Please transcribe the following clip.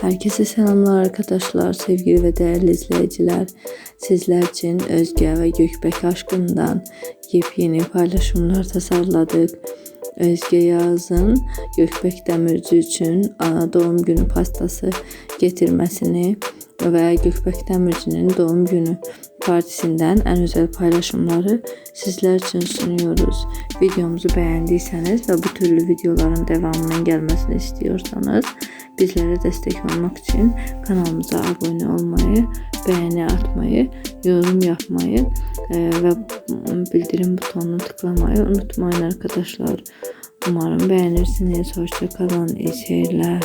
Herkese selamlar arkadaşlar, sevgili ve değerli izleyiciler. Sizler için Özge ve Gökbek aşkından yepyeni paylaşımlar tasarladık. Özge Yağız'ın Gökbek Demirci için ana doğum günü pastası getirmesini ve Gökbek Demirci'nin doğum günü Partisi'nden en özel paylaşımları sizler için sunuyoruz. Videomuzu beğendiyseniz ve bu türlü videoların devamının gelmesini istiyorsanız bizlere destek olmak için kanalımıza abone olmayı, beğeni atmayı, yorum yapmayı e, ve bildirim butonunu tıklamayı unutmayın arkadaşlar. Umarım beğenirsiniz. Hoşçakalın. İyi seyirler.